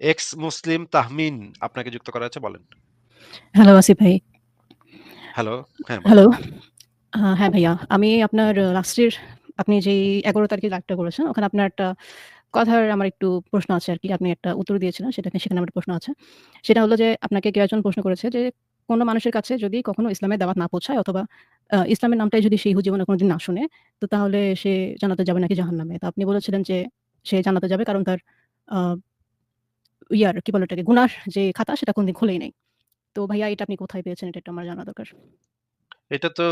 X মুসলিম তাহমিন আপনাকে যুক্ত করা হয়েছে বলেন। হ্যালো আসিফ ভাই। হ্যালো, হ্যাঁ হ্যালো। হ্যাঁ ভাইয়া। আমি আপনার লাস্টের আপনি যেই ১১ তারিখে লাইভটা করেছেন, ওখানে আপনার একটা কথার আমার একটু প্রশ্ন আছে আর কি আপনি একটা উত্তর দিয়েছিলেন সেটাকে সেখানে আমার প্রশ্ন আছে। সেটা হলো যে আপনাকে কেউ একজন প্রশ্ন করেছে যে, কোন মানুষের কাছে যদি কখনো ইসলামের দাওয়াত না পৌঁছায় অথবা ইসলামের নামটাই যদি সে জীবনে কোনদিন না শুনে, তো তাহলে সে জানাতে যাবে নাকি জাহান্নামে? তো আপনি বলেছিলেন যে সে জানাতে যাবে কারণ তার ইয়ার কি বলে ওটাকে গুনার যে খাতা সেটা কোনদিন খোলেই নাই। তো ভাইয়া এটা আপনি কোথায় পেয়েছেন এটা একটু আমার জানা দরকার। এটা তো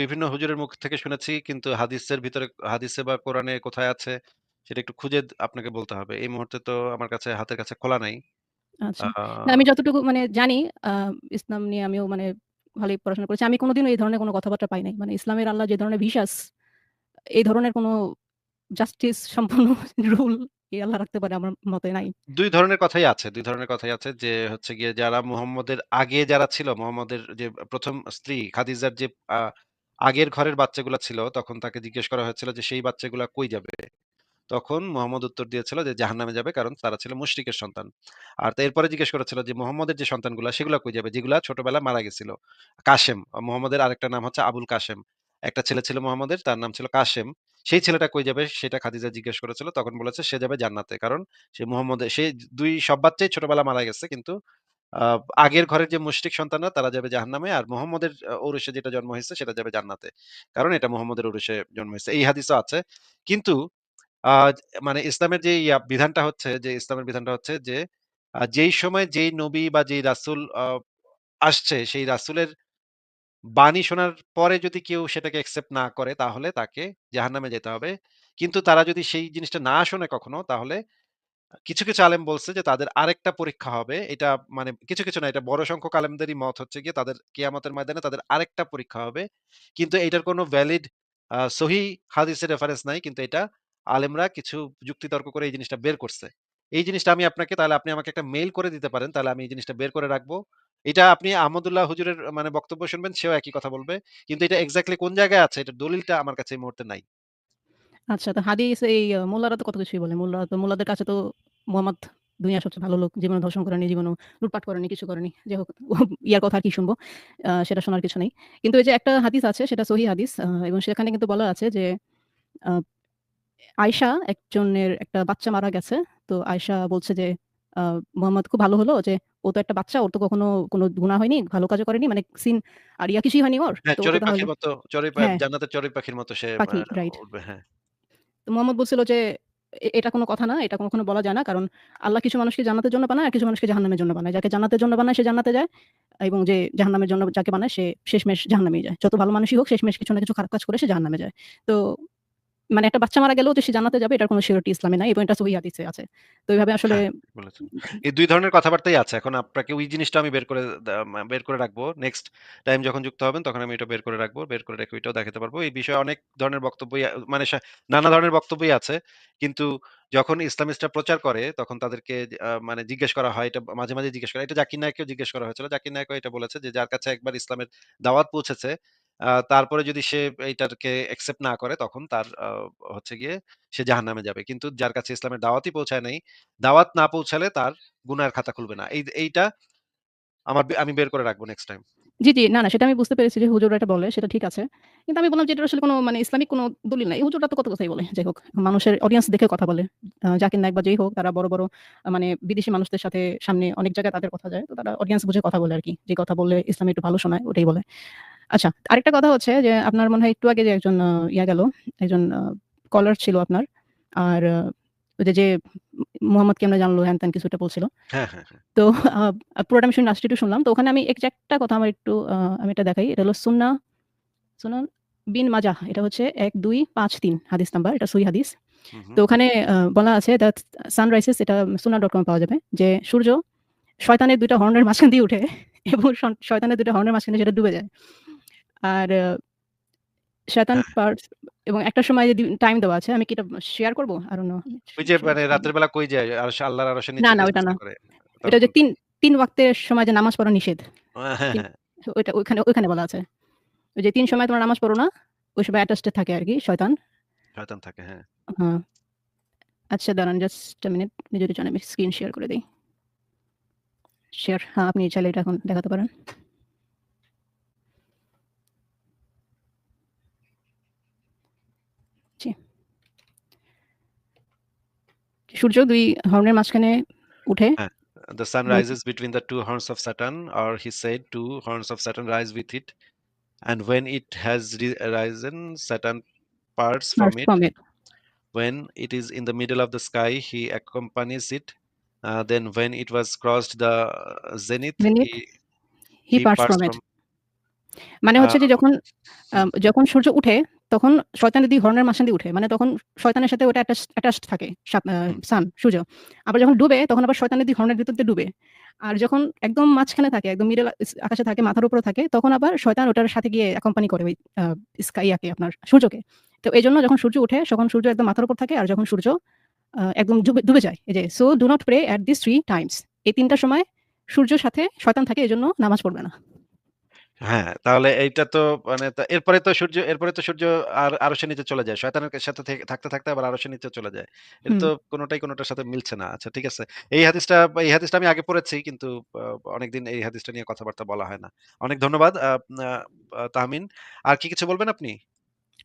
বিভিন্ন হুজুরের মুখ থেকে শুনেছি কিন্তু হাদিসের ভিতরে হাদিসে বা কোরআনে কোথায় আছে সেটা একটু খুঁজে আপনাকে বলতে হবে। এই মুহূর্তে তো আমার কাছে হাতের কাছে খোলা নাই। আচ্ছা। আমি যতটুকু মানে জানি ইসলাম নিয়ে আমিও মানে ভালোই পড়াশোনা করেছি। আমি কোনদিনও এই ধরনের কোনো কথাবার্তা পাই নাই। মানে ইসলামের আল্লাহ যে ধরনের বিশ্বাস, এই ধরনের কোন জাস্টিস সম্পন্ন রুল আল্লাহ রাখতে পারে আমার মতে নাই। ২ ধরনের কথাই আছে ২ ধরনের কথাই আছে যে হচ্ছে গিয়ে যারা আগে যারা ছিল, যে ১ম স্ত্রী খাদিজার যে আগের ঘরের বাচ্চাগুলা ছিল, তখন তাকে জিজ্ঞেস করা হয়েছিল যে সেই বাচ্চাগুলা কই যাবে? তখন মুহাম্মদ উত্তর দিয়েছিল যে জাহান্নামে যাবে কারণ তারা ছিল মুশরিকের সন্তান। আর এরপরে জিজ্ঞেস করেছিল যে মোহাম্মদের যে সন্তানগুলা সেগুলা কই যাবে? যেগুলা ছোটবেলায় মারা গেছিল। কাশেম মোহাম্মদের আরেকটা নাম হচ্ছে আবুল কাসেম। একটা ছেলে ছিল মুহাম্মদের, তার নাম ছিল কাসেম। সেই ছেলেটা কই যাবে সেটা খাদিজা জিজ্ঞেস করেছিল। তখন বলেছে, সে যাবে জান্নাতে। কারণ সে মুহাম্মদের, সে ২ সব বাচ্চাই ছোটবেলায় মারা গেছে কিন্তু আগের ঘরের যে মুশরিক সন্তানরা, তারা যাবে জাহান্নামে আর মুহাম্মদের ঔরসে যেটা জন্ম হইছে সেটা যাবে জান্নাতে। কারণ এটা মোহাম্মদের ঔরসে জন্ম হয়েছে এই হাদিসও আছে। কিন্তু মানে ইসলামের যে বিধানটা হচ্ছে, যে ইসলামের বিধানটা হচ্ছে যে যেই সময় যেই নবী বা যেই রাসূল আসছে, সেই রাসূলের বাণী শোনার পরে যদি কেউ সেটাকে অ্যাকসেপ্ট না করে তাহলে তাকে জাহান্নামে যেতে হবে। কিন্তু তারা যদি সেই জিনিসটা না শোনে কখনো তাহলে কিছু, কিছু আলেম বলছে যে তাদের আরেকটা পরীক্ষা হবে। এটা মানে কিছু, কিছু না এটা বড় সংখ্যক আলেমদেরই মত হচ্ছে গিয়ে তাদের কিয়ামতের ময়দানে তাদের আরেকটা পরীক্ষা হবে। কিন্তু এটার কোনো ভ্যালিড আ সহিহ হাদিসের রেফারেন্স নাই। কিন্তু এটা আলেমরা কিছু যুক্তিতর্ক করে এই জিনিসটা বের করছে। এই জিনিসটা আমি আপনাকে তাহলে আপনি আমাকে একটা মেইল করে দিতে পারেন। তাহলে আমি এই জিনিসটা বের করে রাখব। এটা আপনি আহমদুল্লাহ হুজুরের মানে বক্তব্য শুনবেন সেও একই কথা বলবে। কিন্তু এটা এক্সাক্টলি কোন জায়গায় আছে এটার দলিলটা আমার কাছে এই মুহূর্তে নাই। আচ্ছা তো হাদিস এই মোল্লারা তো কত কিছুই বলে। মোল্লা তো মোল্লাদের কাছে তো মুহাম্মদ দুনিয়ার সবচেয়ে ভালো লোক। জীবনে ধর্ষণ করেনি, জীবনেও লুটপাট করেনি, কিছু করেনি। যাই হোক ইয়ার কথা কি শুনব? সেটা শোনার কিছু নেই। কিন্তু এই যে একটা হাদিস আছে সেটা সহি হাদিস এবং সেখানে কিন্তু বলা আছে যে আ আয়েশা একজনের একটা বাচ্চা মারা গেছে। তো আয়েশা বলছে যে মুহাম্মদ খুব ভালো হলো যে ও তো একটা বাচ্চা, ওর তো কখনো কোনো গুনাহ হয়নি, ভালো কাজও করেনি। মানে সিন আর ইয়া কিছুই হয়নি ওর। হ্যাঁ, তো ও চড়ুই পাখির মতো চড়ুই পা হ্যাঁ। চড়ুই পাখির মতো সে পাখি রাইট। হ্যাঁ। তো মুহাম্মদ বলছিল যে এটা কোনো কথা না। এটা কখনো বলা যায় না। কারণ আল্লাহ কিছু মানুষকে জান্নাতের জন্য বানায় আর কিছু মানুষকে জাহান্নামের জন্য বানায়। যাকে জান্নাতের জন্য বানায় সে জান্নাতে যায় এবং যে জাহান্নামের জন্য যাকে বানায় সে শেষমেশ জাহান্নামেই যায়। যত ভালো মানুষই হোক শেষমেষ কিছু না কিছু খারাপ কাজ করে সে জাহান্নামে যায়। তো মানে একটা বাচ্চা মারা গেলেও যে সে জান্নাতে যাবে এটার কোন সিউরিটি ইসলামে নাই এবং এটা সহিহ হাদিসে আছে। তো এভাবে আসলে হ্যাঁ, এই ২ ধরনের কথাবার্তাই আছে। এখন আপনাকে ওই জিনিসটা আমি বের করে বের করে রাখব। নেক্সট টাইম যখন যুক্ত হবেন তখন আমি এটা বের করে রাখব। বের করে রেখে ওইটাও দেখাতে পারব। এই বিষয়ে অনেক ধরনের বক্তব্যই মানে নানা ধরনের বক্তব্যই আছে। কিন্তু যখন ইসলামিস্টরা প্রচার করে তখন তাদেরকে মানে জিজ্ঞেস করা হয় এটা মাঝে, মাঝে জিজ্ঞেস করা এটা জাকির নায়েককেও জিজ্ঞেস করা হয়েছিল। জাকির নায়েকও এটা বলেছে যে যার কাছে একবার ইসলামের দাওয়াত পৌঁছেছে তারপরে যদি সে এইটাকে অ্যাকসেপ্ট না করে তখন তার হচ্ছে গিয়ে সে জাহান্নামে যাবে। কিন্তু যার কাছে ইসলামের দাওয়াতই পৌঁছায় নাই, দাওয়াত না পৌঁছালে তার গুনাহের খাতা খুলবে না। এই এইটা আমার আমি বের করে রাখব নেক্সট টাইম। জি, জি। না, না সেটা আমি বুঝতে পেরেছি যে হুজুররা এটা বলে সেটা ঠিক আছে। কিন্তু আমি বললাম যে এটার আসলে কোন মানে ইসলামিক কোনো দলিল নাই। হুজুররা তো কত কথাই বলে। যাই হোক মানুষের অডিয়েন্স দেখে কথা বলে। জাকির নায়েক বা যেই হোক তারা বড়, বড় মানে বিদেশি মানুষদের সাথে সামনে অনেক জায়গায় তাদের কথা যায়। তো তারা অডিয়েন্স বুঝে কথা বলে আর কি যে কথা বললে ইসলামে একটু ভালো শোনায় ওটাই বলে। আচ্ছা আরেকটা কথা হচ্ছে যে আপনার মনে হয় একটু আগে যে একজন ইয়া গেল, একজন কলার ছিল আপনার। আর ওই যে, যে মুহাম্মদ কেমনে জানলো হ্যান-ত্যান কিছু বলছিল। হ্যাঁ, হ্যাঁ, হ্যাঁ। তো পুরোটা আমি শুনি লাস্টে একটু শুনলাম। তো ওখানে আমি এক্সাক্টটা কথা আমার একটু আমি এটা দেখাই। এটা হলো সুন্নাহ সুনান বিন মাজা এটা হচ্ছে ১২৫৩ হাদিস নাম্বার। এটা সুই হাদিস। তো ওখানে বলা আছে দ্যাট সানরাইজেস এটা সুনা ডট এ পাওয়া যাবে। যে সূর্য শয়তানের দুইটা হর্নের মাঝখান দিয়ে উঠে এবং শয়তানের ২ টা হর্নের মাঝখানে সেটা ডুবে যায়। আর শয়তান হ্যাঁ। পার্টস এবং একটা সময় যদি টাইম দেওয়া আছে। আমি কি এটা শেয়ার করব? Don't know ওই যে মানে রাতের বেলা কই যায়? আরশ আল্লাহর আরশের না, নিচে না যে ওইটা না। এটা যে? ৩, ৩ ওয়াক্তের সময় যে নামাজ পড়া নিষেধ। হ্যাঁ, তিন। ওইটা ওইখানে, ওইখানে বলা আছে। ওই যে ৩ সময় তোমরা নামাজ পড়ো না। ওই সময় অ্যাটাচড থাকে আরকি শয়তান। শয়তান থাকে, হ্যাঁ। হ্যাঁ। আচ্ছা দাঁড়ান জাস্ট মিনিট যদি চান আমি স্ক্রিন শেয়ার করে দেই। শেয়ার হ্যাঁ, আপনি চাইলে এটা এখন দেখাতে পারেন। জি। সূর্য ২ হর্নের মাঝখানে উঠে হ্যাঁ, "The sun rises between the two horns of Saturn," or he said, "Two horns of Saturn rise with it, and when it has risen, Saturn parts from it. from it. When it is in the middle of the sky, he accompanies it. Uh, then when it was crossed the zenith, Zenith, he he he parts parts from it." মানে হচ্ছে যে যখন যখন সূর্য উঠে তখন শয়তানের ২ হর্নের মাঝখান দিয়ে উঠে। মানে তখন শয়তানের সাথে ওটা অ্যাটাচ অ্যাটাচড থাকে। সান, সূর্য। আবার যখন ডুবে তখন আবার শয়তানের ২ হর্নের ভিতর দিয়ে ডুবে। আর যখন একদম মাঝখানে থাকে, একদম মিডল আকাশে থাকে, মাথার উপরে থাকে, তখন আবার শয়তান ওটার সাথে গিয়ে অ্যাকম্পানি করে ওই আ স্কাই ইয়াকে আপনার সূর্যকে। তো এই জন্য যখন সূর্য উঠে তখন সূর্য একদম মাথার উপর থাকে আর যখন সূর্য একদম ডুবে ডুবে যায়। এই যে so do not pray at these 3 times." এই ৩ টার সময় সূর্যের সাথে শয়তান থাকে এজন্য নামাজ পড়বে না। হ্যাঁ, তাহলে এইটা তো মানে তা এরপরে তো সূর্য এরপরে তো সূর্য আর আরশের নিচে চলে যায়। শয়তানের সাথে থেকে থাকতে, থাকতে আবার আরশের নিচে চলে যায়। এটা হুম। তো কোনটাই কোনটার সাথে মিলছে না। আচ্ছা ঠিক আছে। এই হাদিসটা এই হাদিসটা আমি আগে পড়েছি কিন্তু আ অনেকদিন এই হাদিসটা নিয়ে কথাবার্তা বলা হয় না। অনেক ধন্যবাদ আ তাহমিন। আর কি কিছু বলবেন আপনি?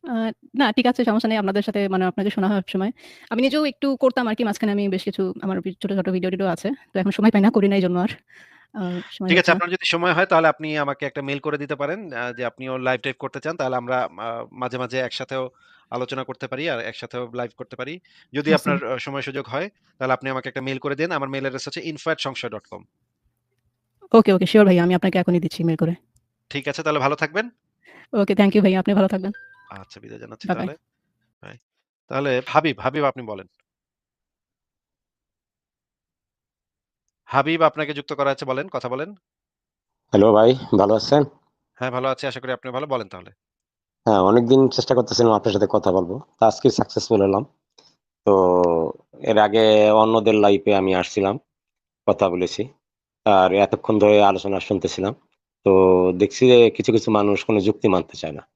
আ না ঠিক আছে সমস্যা নেই। আপনাদের সাথে মানে আপনাকে শোনা হয় সবসময়। আমি নিজেও একটু করতাম আরকি মাঝখানে আমি বেশ কিছু আমার ভি ছোট, ছোট ভিডিও-টিডিও আছে। তো এখন সময় পাই না, করি না এইজন্য আর। ঠিক আছে, আপনার যদি সময় হয় তাহলে আপনি আমাকে একটা মেইল করে দিতে পারেন যে আপনিও লাইভ টাইপ করতে চান। তাহলে আমরা মাঝে, মাঝে একসাথেও আলোচনা করতে পারি আর একসাথেও লাইভ করতে পারি। যদি আচ্ছা। আপনার সময় সুযোগ হয় তাহলে আপনি আমাকে একটা মেইল করে দিন। আমার মেইল অ্যাড্রেস হচ্ছে info@সংশয়.com ওকে, ওকে সিউর ভাইয়া আমি আপনাকে এখনই দিচ্ছি মেল করে। ঠিক আছে তাহলে ভালো থাকবেন। ওকে থ্যাংক ইউ ভাই আপনি ভালো থাকবেন। আচ্ছা বিদায় জানাচ্ছি। তাহলে। তাহলে হাবিব, হাবিব আপনি বলেন। হাবিব আপনাকে যুক্ত করা আছে বলেন, কথা বলেন। হ্যালো ভাই, ভালো আছেন? হ্যাঁ, ভালো আছি। আশা করি আপনি ভালো। বলেন তাহলে। হ্যাঁ, অনেকদিন চেষ্টা করতেছিলাম আপনার সাথে কথা বলব তো আজকে সাকসেসফুল হলাম। তো এর আগে অন্যদের লাইফে আমি আসছিলাম, কথা বলেছি। আর এতক্ষণ ধরে আলোচনা শুনতেছিলাম। তো দেখছি যে কিছু, কিছু মানুষ কোনো যুক্তি মানতে চায় না।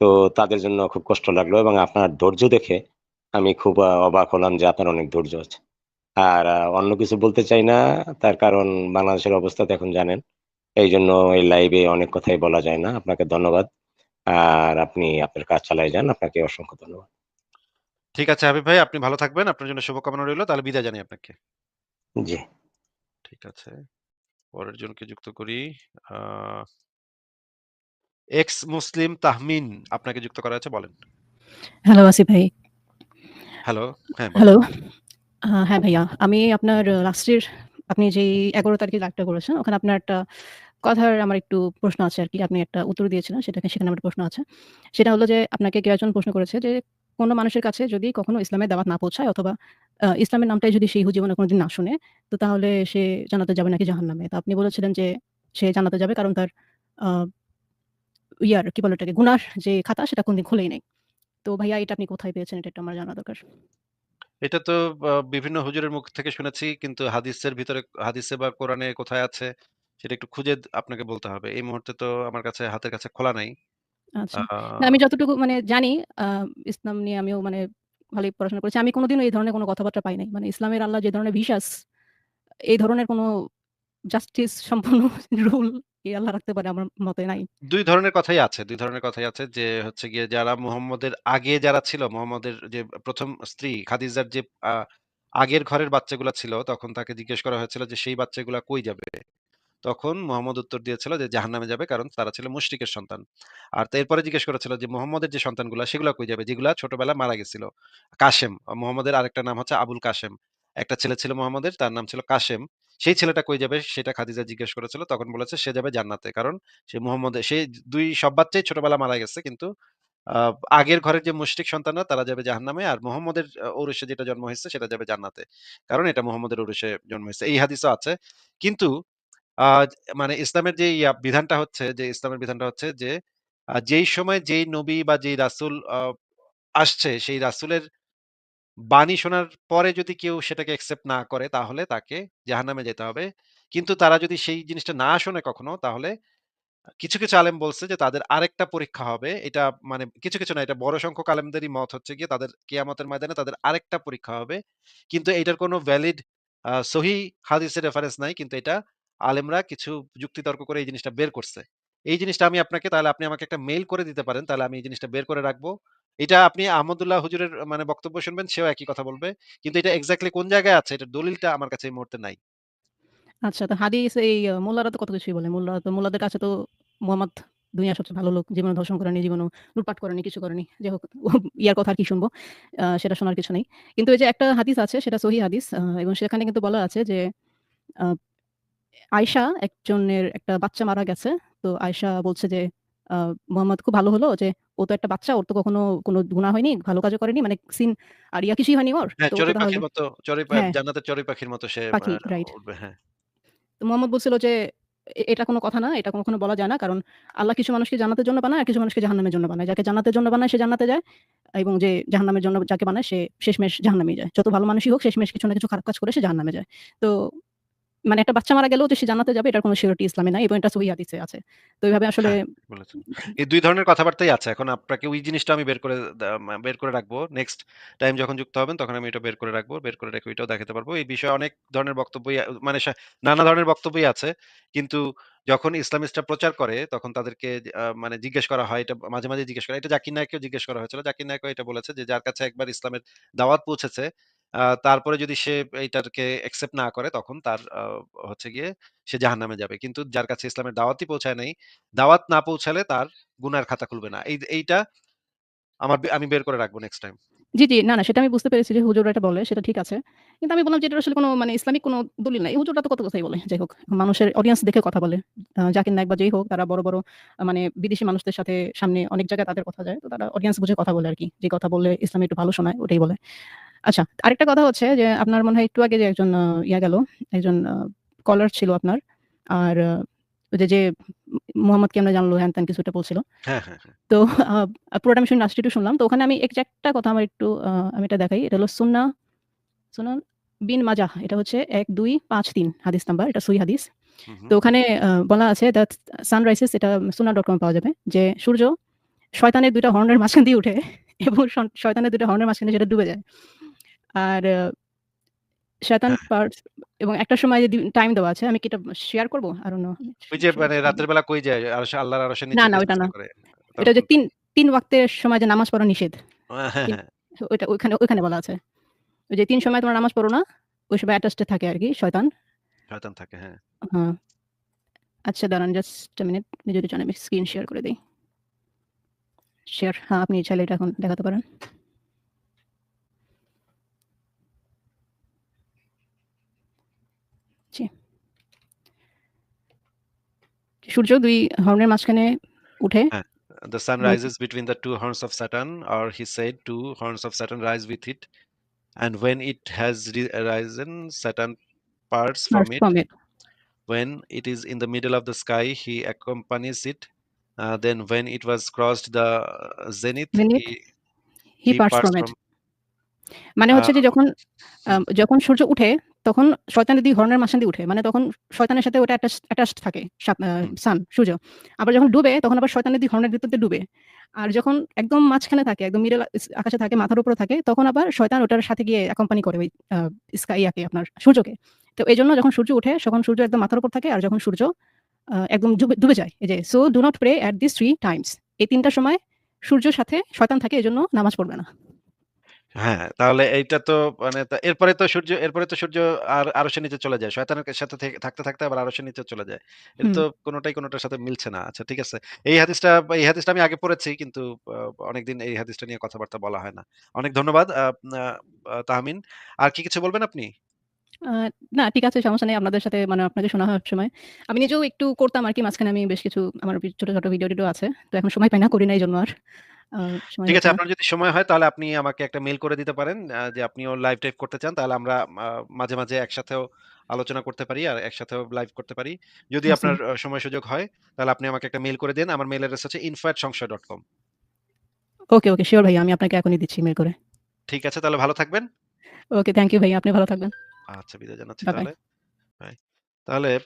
তো তাদের জন্য খুব কষ্ট লাগল এবং আপনার ধৈর্য দেখে আমি খুব অবাক হলাম যে আপনার অনেক ধৈর্য আছে। আর অন্য কিছু বলতে চাই না। তার কারণ বাংলাদেশের অবস্থা তো এখন জানেন। এই জন্য এই লাইভে অনেক কথাই বলা যায় না। আপনাকে ধন্যবাদ। আর আপনি আপনার কাজ চালায়ে যান। আপনাকে অসংখ্য ধন্যবাদ। ঠিক আছে হাবিব ভাই, আপনি ভালো থাকবেন। আপনার জন্য শুভকামনা রইল। তাহলে বিদায় জানাই আপনাকে। জি। ঠিক আছে। পরের জনকে যুক্ত করি। এক্স মুসলিম তাহমিন আপনাকে যুক্ত করা আছে বলেন। হ্যালো আসিফ ভাই। হ্যালো, হ্যাঁ হ্যালো। আ হ্যাঁ ভাইয়া, আমি আপনার লাস্টের আপনি যেই ১১ তারিখে লাইভটা করেছেন ওখানে আপনার একটা কথার আমার একটু প্রশ্ন আছে আর কি আপনি একটা উত্তর দিয়েছিলেন সেটাকে সেখানে আমার প্রশ্ন আছে। সেটা হলো যে আপনাকে কেউ একজন প্রশ্ন করেছে যে কোন মানুষের কাছে যদি কখনো ইসলামের দাওয়াত না পৌঁছায় অথবা ইসলামের নামটাই যদি সে ইহু জীবনে কোনদিন না শুনে, তো তাহলে সে জানাতে যাবে নাকি জাহান্নামে? তো আপনি বলেছিলেন যে সে জানাতে যাবে কারণ তার ইয়ার কি বলে ওটাকে গুনার যে খাতা সেটা কোনদিন খোলেই নেই তো ভাইয়া এটা আপনি কোথায় পেয়েছেন এটা একটু আমার জানা দরকার। এটা তো আ বিভিন্ন হুজুরের মুখ থেকে শুনেছি কিন্তু হাদিসের ভিতরে হাদিসে বা কোরআনে কোথায় আছে সেটা একটু খুঁজে আপনাকে বলতে হবে। এই মুহূর্তে তো আমার কাছে হাতের কাছে খোলা নাই। আ আচ্ছা। না আমি যতটুকু মানে জানি আ ইসলাম নিয়ে আমিও মানে ভালোই পড়াশোনা করেছি। আমি কোনোদিনও এই ধরনের কোনো কথাবার্তা পাই নাই। মানে ইসলামের আল্লাহ যে ধরনের ভিসাস এই ধরনের কোন জাস্টিস সম্পন্ন রুল আল্লাহ রাখতে পারে আমার মতে নাই। ২ ধরনের কথাই আছে ২ ধরনের কথাই আছে যে হচ্ছে গিয়ে যারা আগে যারা ছিল যে ১ম স্ত্রী খাদিজার যে আগের ঘরের বাচ্চাগুলা ছিল তখন তাকে জিজ্ঞেস করা হয়েছিল যে সেই বাচ্চাগুলা কই যাবে? তখন মুহাম্মদ উত্তর দিয়েছিল যে জাহান্নামে যাবে কারণ তারা ছিল মুশরিকের সন্তান। আর এরপরে জিজ্ঞেস করেছিল যে মোহাম্মদের যে সন্তানগুলা সেগুলা কই যাবে? যেগুলা ছোটবেলায় মারা গেছিল। কাসেম, মুহাম্মদের আরেকটা নাম হচ্ছে আবুল কাশেম একটা ছেলে ছিল মুহাম্মদের তার নাম ছিল কাসেম। সেই ছেলেটা কই যাবে সেটা খাদিজা জিজ্ঞেস করেছিল। তখন বলেছে, সে যাবে জান্নাতে। কারণ সে মুহাম্মদের সে ২ সব বাচ্চাই ছোটবেলায় মারা গেছে কিন্তু আগের ঘরের যে মুশরিক সন্তানরা, তারা যাবে জাহান্নামে আর মুহাম্মদের ঔরসে যেটা জন্ম হইছে সেটা যাবে জান্নাতে। কারণ এটা মোহাম্মদের ঔরসে জন্ম হয়েছে এই হাদিসও আছে। কিন্তু মানে ইসলামের যে বিধানটা হচ্ছে, যে ইসলামের বিধানটা হচ্ছে যে যেই সময় যেই নবী বা যেই রাসূল আসছে, সেই রাসূলের বাণী শোনার পরে যদি কেউ সেটাকে অ্যাকসেপ্ট না করে তাহলে তাকে জাহান্নামে যেতে হবে। কিন্তু তারা যদি সেই জিনিসটা না শোনে কখনো তাহলে কিছু, কিছু আলেম বলছে যে তাদের আরেকটা পরীক্ষা হবে। এটা মানে কিছু, কিছু না এটা বড় সংখ্যক আলেমদেরই মত হচ্ছে গিয়ে তাদের কিয়ামতের ময়দানে তাদের আরেকটা পরীক্ষা হবে। কিন্তু এটার কোনো ভ্যালিড আ সহিহ হাদিসের রেফারেন্স নাই। কিন্তু এটা আলেমরা কিছু যুক্তিতর্ক করে এই জিনিসটা বের করছে। এই জিনিসটা আমি আপনাকে তাহলে আপনি আমাকে একটা মেইল করে দিতে পারেন। তাহলে আমি এই জিনিসটা বের করে রাখব। এটা আপনি আহমদুল্লাহ হুজুরের মানে বক্তব্য শুনবেন, সেও একই কথা বলবে। কিন্তু এটা এক্সাক্টলি কোন জায়গায় আছে এটার দলিলটা আমার কাছে এই মুহূর্তে নাই। আচ্ছা তো হাদিস এই মোল্লারা তো কত কিছুই বলে। মোল্লা তো মোল্লাদের কাছে তো মুহাম্মদ দুনিয়ার সবচেয়ে ভালো লোক। জীবনে ধর্ষণ করেনি, জীবনেও লুটপাট করেনি, কিছু করেনি। যাই হোক ইয়ার কথা আর কি শুনব? সেটা শোনার কিছু নেই। কিন্তু এই যে একটা হাদিস আছে সেটা সহিহ হাদিস এবং সেখানে কিন্তু বলা আছে যে আ আয়েশা একজনের একটা বাচ্চা মারা গেছে। তো আয়েশা বলছে যে মুহাম্মদ খুব ভালো হলো যে ও তো একটা বাচ্চা, ওর তো কখনো কোনো গুনাহ হয়নি, ভালো কাজও করেনি। মানে সিন আর ইয়া কিছুই হয়নি ওর। হ্যাঁ, তো ও চড়ুই পাখির মতো চড়ুই পা হ্যাঁ। চড়ুই পাখির মতো সে পাখি, রাইট। হ্যাঁ। তো মুহাম্মদ বলছিল যে এটা কোনো কথা না, এটা কখনো বলা যায় না। কারণ আল্লাহ কিছু মানুষকে জান্নাতের জন্য বানায় আর কিছু মানুষকে জাহান্নামের জন্য বানায়। যাকে জান্নাতের জন্য বানায় সে জান্নাতে যায় এবং যে জাহান্নামের জন্য যাকে বানায় সে শেষমেশ জাহান্নামেই যায়। যত ভালো মানুষই হোক শেষমেশ কিছু না কিছু খারাপ কাজ করে সে জাহান্নামে যায়। তো মানে একটা বাচ্চা মারা গেলেও যে সে জান্নাতে যাবে এটার কোনো সিউরিটি ইসলামে নাই এবং এটা সহিহ হাদিসে আছে। তো এভাবে আসলে হ্যাঁ, এই ২ ধরনের কথাবার্তাই আছে। এখন আপনাকে ওই জিনিসটা আমি বের করে বের করে রাখব। নেক্সট টাইম যখন যুক্ত হবেন তখন আমি এটা বের করে রাখব। বের করে রেখে ওইটাও দেখাতে পারব। এই বিষয়ে অনেক ধরনের বক্তব্যই মানে নানা ধরনের বক্তব্যই আছে। কিন্তু যখন ইসলামিস্টরা প্রচার করে তখন তাদেরকে মানে জিজ্ঞেস করা হয় এটা মাঝে, মাঝে জিজ্ঞেস করা এটা জাকির নায়েককেও জিজ্ঞেস করা হয়েছিল। জাকির নায়েকও এটা বলেছে যে যার কাছে একবার ইসলামের দাওয়াত পৌঁছেছে তারপরে যদি সে এইটাকে অ্যাকসেপ্ট না করে তখন তার হচ্ছে গিয়ে সে জাহান্নামে যাবে। কিন্তু যার কাছে ইসলামের দাওয়াতই পৌঁছায় নাই, দাওয়াত না পৌঁছালে তার গুনার খাতা খুলবে না। এই এইটা আমার আমি বের করে রাখব নেক্সট টাইম। জি, জি। না, না সেটা আমি বুঝতে পেরেছি যে হুজুররা এটা বলে সেটা ঠিক আছে। কিন্তু আমি বললাম যে এটার আসলে কোনো মানে ইসলামিক কোনো দলিল নাই। হুজুররা তো কত কথাই বলে। যাই হোক মানুষের অডিয়েন্স দেখে কথা বলে। জাকির নায়েক বা যেই হোক তারা বড়, বড় মানে বিদেশি মানুষদের সাথে সামনে অনেক জায়গায় তাদের কথা যায়। তো তারা অডিয়েন্স বুঝে কথা বলে আর কি যে কথা বললে ইসলামে একটু ভালো শোনায় ওটাই বলে। আচ্ছা আরেকটা কথা হচ্ছে যে আপনার মনে হয় একটু আগে যে একজন ইয়া গেল, একজন কলার ছিল আপনার। আর ওই যে, যে মুহাম্মদ আমরা জানলো হ্যান-ত্যান কিছু বলছিল। হ্যাঁ, হ্যাঁ, হ্যাঁ। তো পুরোটা আমি শুনি লাস্টে শুনলাম। তো ওখানে আমি একটা কথা আমার একটু আমি এটা দেখাই। এটা হলো সুন্নাহ সুনান বিন মাজা এটা হচ্ছে ১২৫৩ হাদিস নাম্বার। এটা সুই হাদিস। তো ওখানে বলা আছে দ্যাট সানরাইজেস এটা sunnah.com পাওয়া যাবে। যে সূর্য শয়তানের দুইটা হর্নের মাঝখান দিয়ে উঠে এবং শয়তানের ২ টা হর্নের মাঝখানে সেটা ডুবে যায়। আর শয়তান হ্যাঁ। পার্টস এবং একটা সময় যদি টাইম দেওয়া আছে। আমি কি এটা শেয়ার করব? Don't know ওই যে মানে রাতের বেলা কই যায়? আরশে আল্লাহর আরশের নিচে না, না ওইটা না। এটা যে ৩, ৩ ওয়াক্তের সময় যে নামাজ পড়া নিষেধ। হ্যাঁ, তিন হ্যাঁ। ওইটা ওইখানে ওইখানে বলা আছে। ওই যে ৩ সময় তোমরা নামাজ পড়ো না। ওই সময় অ্যাটাচড এ থাকে আরকি শয়তান। শয়তান থাকে, হ্যাঁ। হ্যাঁ। আচ্ছা দাঁড়ান জাস্ট আ মিনিট। যদি চান আমি স্ক্রিন শেয়ার করে দেই। শেয়ার হ্যাঁ, আপনি চাইলে এটা এখন দেখাতে পারেন। জি। সূর্য ২ হর্নের মাঝখানে উঠে হ্যাঁ। The sun rises between the two horns of Saturn or he said two horns of Saturn rise with it and when it has ri risen Saturn parts from it. from it. When it is in the middle of the sky he accompanies it. Uh, then when it was crossed the zenith Zenith, he he he parts parts from it. মানে হচ্ছে যে যখন যখন সূর্য উঠে তখন শয়তানের ২ হর্নের মাঝখান দিয়ে উঠে। মানে তখন শয়তানের সাথে ওটা অ্যাটাচ অ্যাটাচড থাকে। সান সূর্য। আবার যখন ডুবে তখন আবার শয়তানের ২ হর্নের ভিতর দিয়ে ডুবে। আর যখন একদম মাঝখানে থাকে, একদম মিডল আকাশে থাকে, মাথার উপরে থাকে তখন আবার শয়তান ওটার সাথে গিয়ে অ্যাকম্পানি করে ওই আ স্কাই ইয়াকে আপনার সূর্যকে। তো এই জন্য যখন সূর্য উঠে তখন সূর্য একদম মাথার উপর থাকে আর যখন সূর্য একদম ডুবে ডুবে যায়। এই যে so do not pray at this three times. এই ৩ টার সময় সূর্যের সাথে শয়তান থাকে এজন্য নামাজ পড়বে না। হ্যাঁ, তাহলে এইটা তো মানে তা এরপরে তো সূর্য এরপরে তো সূর্য আর আরশের নিচে চলে যায়। শয়তানের সাথে থেকে থাকতে, থাকতে আবার আরশের নিচে চলে যায়। এটা হুম। তো কোনটাই কোনটার সাথে মিলছে না। আচ্ছা ঠিক আছে। এই হাদিসটা এই হাদিসটা আমি আগে পড়েছি কিন্তু আ অনেকদিন এই হাদিসটা নিয়ে কথাবার্তা বলা হয় না। অনেক ধন্যবাদ আ তাহমিন। আর কি কিছু বলবেন আপনি? আ না ঠিক আছে সমস্যা নেই। আপনাদের সাথে মানে আপনাকে শোনা হয় সবসময়। আমি নিজেও একটু করতাম আরকি মাঝখানে আমি বেশ কিছু আমার ছোট, ছোট ভিডিও-টিডিও আছে। তো এখন সময় পাই না, করি না এইজন্য আর। ঠিক আছে আপনার যদি সময় হয় তাহলে আপনি আমাকে একটা মেইল করে দিতে পারেন যে আপনিও লাইভ টাইভ করতে চান। তাহলে আমরা মাঝে, মাঝে একসাথেও আলোচনা করতে পারি আর একসাথেও লাইভ করতে পারি। যদি। আপনার সময় সুযোগ হয় তাহলে আপনি আমাকে একটা মেইল করে দেন। আমার মেইল অ্যাড্রেস হচ্ছে info@সংশয়.com ওকে, ওকে সিউর ভাইয়া আমি আপনাকে এখনই দিচ্ছি মেল করে। ঠিক আছে তাহলে ভালো থাকবেন। ওকে থ্যাংক ইউ ভাই আপনি ভালো থাকবেন। আচ্ছা বিদায় জানাচ্ছি। তাহলে। তাহলে